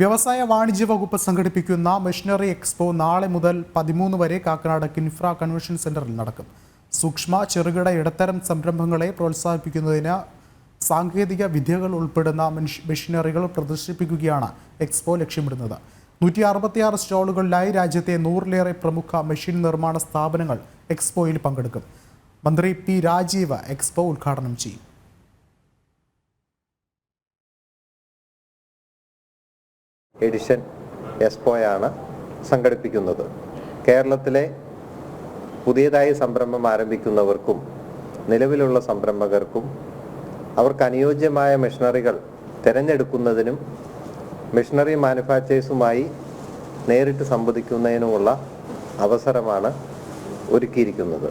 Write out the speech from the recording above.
വ്യവസായ വാണിജ്യ വകുപ്പ് സംഘടിപ്പിക്കുന്ന മെഷീനറി എക്സ്പോ നാളെ മുതൽ പതിമൂന്ന് വരെ കാക്കനാട് കിൻഫ്ര കൺവെൻഷൻ സെന്ററിൽ നടക്കും. സൂക്ഷ്മ ചെറുകിട ഇടത്തരം സംരംഭങ്ങളെ പ്രോത്സാഹിപ്പിക്കുന്നതിന് സാങ്കേതിക വിദ്യകൾ ഉൾപ്പെടുന്ന മെഷ്- മെഷീനറികൾ പ്രദർശിപ്പിക്കുകയാണ് എക്സ്പോ ലക്ഷ്യമിടുന്നത്. നൂറ്റി അറുപത്തിയാറ് സ്റ്റാളുകളിലായി രാജ്യത്തെ നൂറിലേറെ പ്രമുഖ മെഷീൻ നിർമ്മാണ സ്ഥാപനങ്ങൾ എക്സ്പോയിൽ പങ്കെടുക്കും. മന്ത്രി പി രാജീവ് എക്സ്പോ ഉദ്ഘാടനം ചെയ്യും. എഡിഷൻ എസ്പോയാണ് സംഘടിപ്പിക്കുന്നത്. കേരളത്തിലെ പുതിയതായി സംരംഭം ആരംഭിക്കുന്നവർക്കും നിലവിലുള്ള സംരംഭകർക്കും അവർക്ക് അനുയോജ്യമായ മെഷീനറികൾ തിരഞ്ഞെടുക്കുന്നതിനും മെഷീനറി മാനുഫാക്ചേഴ്സുമായി നേരിട്ട് സംവദിക്കുന്നതിനുമുള്ള അവസരമാണ് ഒരുക്കിയിരിക്കുന്നത്.